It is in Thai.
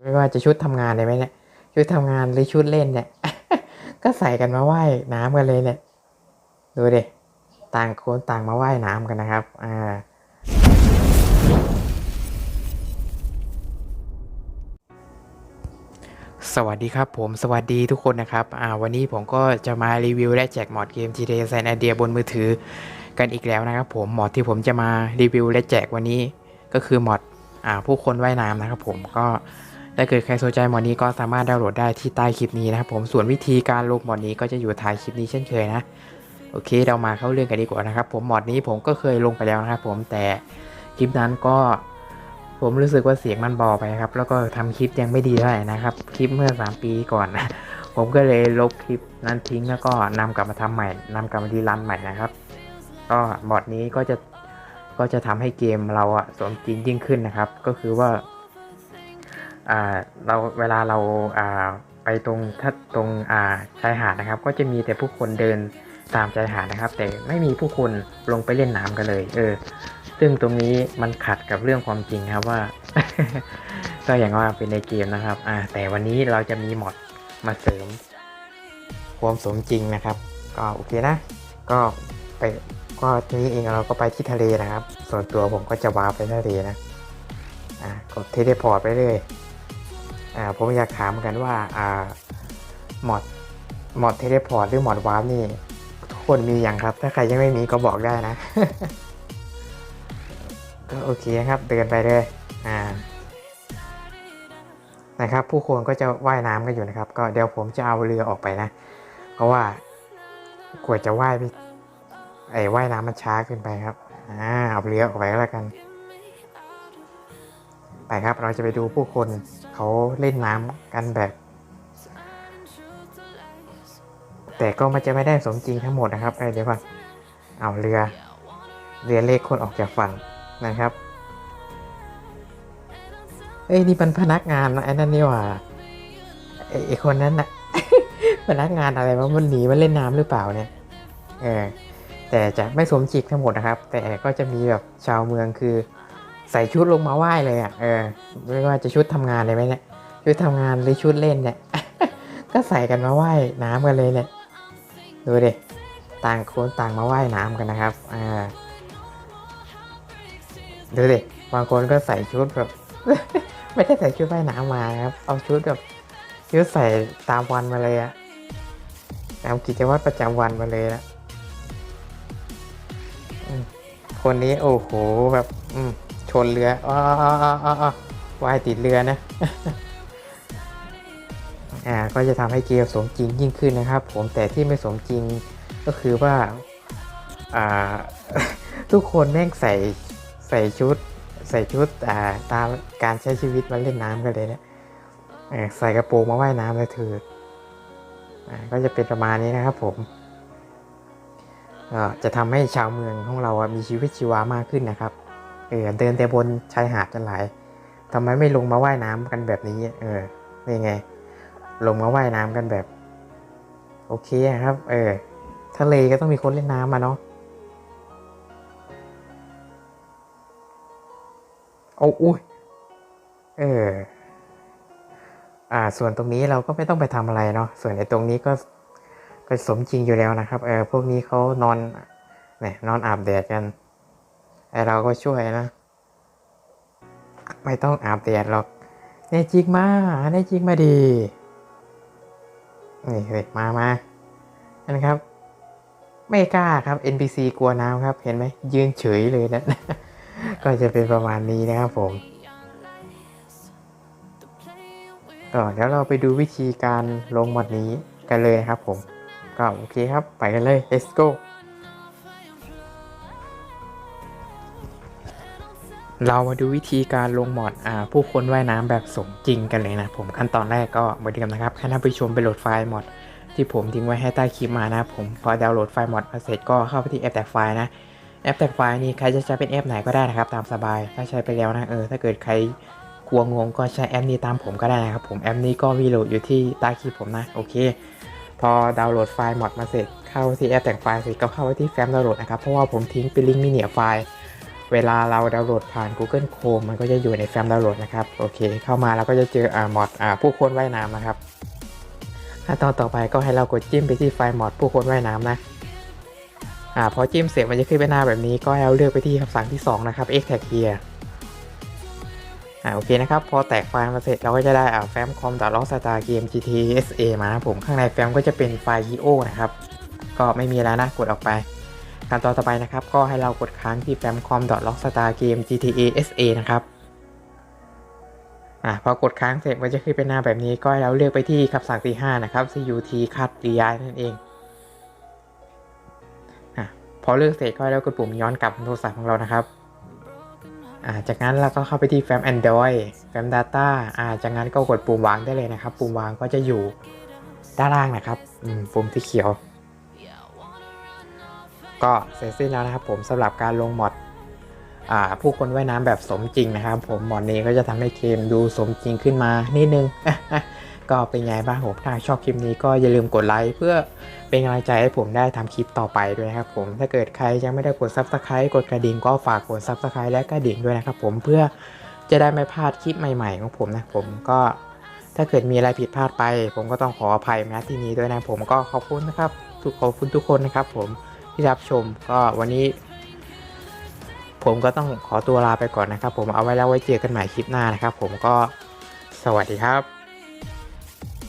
ไม่ว่าจะชุดทำงานเลยไหมเนี่ย ชุดทำงานหรือชุดเล่นเนี่ย ก็ใส่กันมาว่ายน้ำกันเลยเนี่ย ดูดิ ต่างคนต่างมาว่ายน้ำกันนะครับ อ่า สวัสดีครับผมสวัสดีทุกคนนะครับ อ่า วันนี้ผมก็จะมารีวิวและแจกมอดเกม GTA San Andreas บนมือถือกันอีกแล้วนะครับผมมอดที่ผมจะมารีวิวและแจกวันนี้ก็คือมอด อ่า ผู้คนว่ายน้ำนะครับผมก็ ถ้าเกิดใครสนใจหมอนี้ก็สามารถดาวน์โหลดได้ที่ใต้คลิปนี้นะครับผมส่วนวิธีการลงหมอนี้ก็จะอยู่ท้ายคลิปนี้เช่นเคยนะโอเคเรามาเข้าเรื่องกันดีกว่านะครับ ผมหมอดนี้ผมก็เคยลงไปแล้วนะครับผมแต่คลิปนั้นก็ ผมรู้สึกว่าเสียงมันบาไปครับ แล้วก็ทำคลิปยังไม่ดีเท่าไหร่นะครับ คลิปเมื่อ 3 ปีก่อนนะผมก็เลยลบคลิปนั้นทิ้งแล้วก็นำกลับมาทำใหม่นำกลับมาดีรันใหม่นะครับ ก็บอดนี้ก็จะก็จะทำให้เกมเราอะสมจริงยิ่งขึ้นนะครับ ก็คือว่า เราเวลาเราไปตรงถ้าตรงชายหาดนะครับ ก็จะมีแต่ผู้คนเดินตามชายหาดนะครับ แต่ไม่มีผู้คนลงไปเล่นน้ำกันเลย เออ ซึ่งตรงนี้มันขัดกับเรื่องความจริงครับว่าก็อย่างว่าเป็นในเกมนะครับ อ่า แต่วันนี้เราจะมีมอดมาเสริม ความสมจริงนะครับ ก็โอเคนะ ก็ไปก็ทีนี้เองเราก็ไปที่ทะเลนะครับ ส่วนตัวผมก็จะวาร์ปไปทะเลนะ อ่ากดเทเลพอร์ตไปเลย ผมอยากถามเหมือนกันว่าอ่ามอดมอดเทเลพอร์ตหรือหมอดวาร์ปนี่ทุกคนมีอย่างครับ ถ้าใครยังไม่มีก็บอกได้นะ ก็โอเคครับเดินไปเลยอ่านะครับ ผู้คนก็จะว่ายน้ำกันอยู่นะครับ ก็เดี๋ยวผมจะเอาเรือออกไปนะ เพราะว่ากว่าจะว่ายไปไอ้ว่ายน้ำมันช้าเกินไปครับอ่าเอาเรือออกไปก็แล้วกัน ไปครับเราจะไปดูผู้คนเขาเล่นน้ำกันแบบ แต่ก็มันจะไม่ได้สมจริงทั้งหมดนะครับเอ้เดี๋ยวก่อนเอาเรือ เรือเลขคนออกจากฝั่งนะครับ เอ้ยนี่เป็นพนักงานนะไอ้นั่นนี่หว่าไอ้คนนั้นน่ะพนักงานอะไรวะมันหนีมาเล่นน้ำหรือเปล่าเนี่ยเออแต่จะไม่สมจิกทั้งหมดนะครับ แต่ก็จะมีแบบชาวเมืองคือ ใส่ชุดลงมาไหว้เลยอะ เออไม่ว่าจะชุดทำงานเลยไหมเนี่ย ชุดทำงานหรือชุดเล่นเนี่ย ก็ใส่กันมาไหว้น้ำกันเลยเนี่ย ดูดิ ต่างคนต่างมาว่ายน้ำกันนะครับ อ่า ดูดิ บางคนก็ใส่ชุดแบบ ไม่ได้ใส่ชุดว่ายน้ำมาครับ เอาชุดแบบชุดใส่ตามวันมาเลยอะตามกิจวัตรประจำวันมาเลยนะคนนี้โอ้โหแบบ อืม ชนเรืออ้ออ้ออ้ออ้อว่ายติดเรือนะ อ่า ก็จะทำให้เกมสมจริงยิ่งขึ้นนะครับ ผมแต่ที่ไม่สมจริงก็คือว่า อ่า ทุกคนแม่งใส่ใส่ชุด ใส่ชุด อ่า ตามการใช้ชีวิตมาเล่นน้ำกันเลยเนี่ยใส่กระโปรงมาว่ายน้ำเลยเธออ่าก็จะเป็นประมาณนี้นะครับผมก็จะทำให้ชาวเมืองของเราอะมีชีวิตชีวามากขึ้นนะครับ เออเดินแต่บนชายหาดกันหลายทำไมไม่ลงมาว่ายน้ำกันแบบนี้ เออนี่ไง ลงมาว่ายน้ำกันแบบ โอเคครับ เออ ทะเลก็ต้องมีคนเล่นน้ำมาเนาะโอ้อุ้ยเออ อ่า ส่วนตรงนี้เราก็ไม่ต้องไปทำอะไรเนาะ ส่วนไอ้ตรงนี้ก็ก็สมจริงอยู่แล้วนะครับ เออ พวกนี้เขานอนเนี่ยนอนอาบแดดกัน ไอเราก็ช่วยนะ ไม่ต้องอาบแดดหรอกแน่จริงมาแน่จริงมาดี นี่เฮ้ยมามานะครับ ไม่กล้าครับ NPC กลัวน้ำครับ เห็นไหมยืนเฉยเลยนะ ก็จะเป็นประมาณนี้นะครับผมก็เดี๋ยวเราไปดูวิธีการลงหมดนี้กันเลยครับผม ก็โอเคครับ ไปกันเลย let's go เรามาดูวิธีการลงหมอดอ่าผู้คนว่ายน้ำแบบสมจริงกันเลยนะผมขั้นตอนแรกก็เหมือนเดิมนะครับให้ท่านผู้ชมไปโหลดไฟล์มอดที่ผมทิ้งไว้ให้ใต้คลิปมานะผมพอดาวน์โหลดไฟล์มอดมาเสร็จก็เข้าไปที่แอปแตกไฟล์นะแอปแตกไฟล์นี้ใครจะใช้เป็นแอปไหนก็ได้นะครับตามสบายถ้าใช้ไปแล้วนะเออถ้าเกิดใครกลัวงงก็ใช้แอปนี้ตามผมก็ได้นะครับผมแอปนี้ก็มีโหลดอยู่ที่ใต้คลิปผมนะโอเค พอดาวน์โหลดไฟล์มอดมาเสร็จเข้าที่แอปแต่งไฟล์เสร็จก็เข้าไปที่แฟ้มดาวน์โหลดนะครับเพราะว่าผมทิ้งเป็นลิงก์มิเนียไฟล์ เวลาเราดาวน์โหลดผ่าน Google Chrome มันก็จะอยู่ในแฟ้มดาวน์โหลดนะครับ โอเค เข้ามาเราก็จะเจออ่ามอดอ่าผู้คนว่ายน้ำนะครับขั้นตอนต่อไปก็ให้เรากดจิ้มไปที่ไฟล์มอดผู้คนว่ายน้ำนะอ่าพอจิ้มเสร็จมันจะขึ้นเป็นหน้าแบบนี้ก็ให้เราเลือกไปที่คำสั่งที่ 2 นะครับ extract here อ่าโอเคนะครับ พอแตกไฟล์มาเสร็จเราก็จะได้อ่าแฟ้ม com log star game gtsa มานะครับผมข้างในแฟ้มก็จะเป็นไฟล์ io นะครับ ก็ไม่มีแล้วนะกดออกไป การต่อนต่อไปนะครับ ก็ให้เรากดค้างที่แฟ้ม com log star game gtasa นะครับอ่าพอกดค้างเสร็จมันจะขึ้นเป็นหน้าแบบนี้ก็ให้เราเลือกไปที่คำสั่งที่5นะครับ cut cut ย้ายนั่นเองอพอเลือกเสร็จก็ให้เรากดปุ่มย้อนกลับโทรศัพท์ของเรานะครับอ่าจากนั้นเราก็เข้าไปที่แฟ้ม Android แฟ้ม Data อ่าจากนั้นก็กดปุ่มวางได้เลยนะครับ ปุ่มวางก็จะอยู่ด้านล่างนะครับ อืมปุ่มที่เขียว ก็เสร็จสิ้นแล้วนะครับผมสำหรับการลงมอดอผู้คนว่ายน้ำแบบสมจริงนะครับ ผมมอดนี้ก็จะทำให้เกมดูสมจริงขึ้นมานิดนึงก็เป็นไงบ้างผมถ้าชอบคลิปนี้ก็อย่าลืมกดไลค์เพื่อเป็นกำลังใจให้ผมได้ทำคลิปต่อไปด้วยนะครับผมถ้าเกิดใครยังไม่ได้กด Subscribe กดกระดิ่งก็ฝากกด Subscribe และกระดิ่งด้วยนะครับผมเพื่อจะได้ไม่พลาดคลิปใหม่ ๆ ของผมนะผมก็ถ้าเกิดมีอะไรผิดพลาดไป ผมก็ต้องขออภัยนะที่นี้ด้วยนะผมก็ขอบคุณนะครับทุกขอบคุณทุกคนนะครับผม ที่รับชม ก็วันนี้ ผมก็ต้องขอตัวลาไปก่อนนะครับ ผมเอาไว้แล้วไว้เจอกันใหม่คลิปหน้านะครับ ผมก็สวัสดีครับ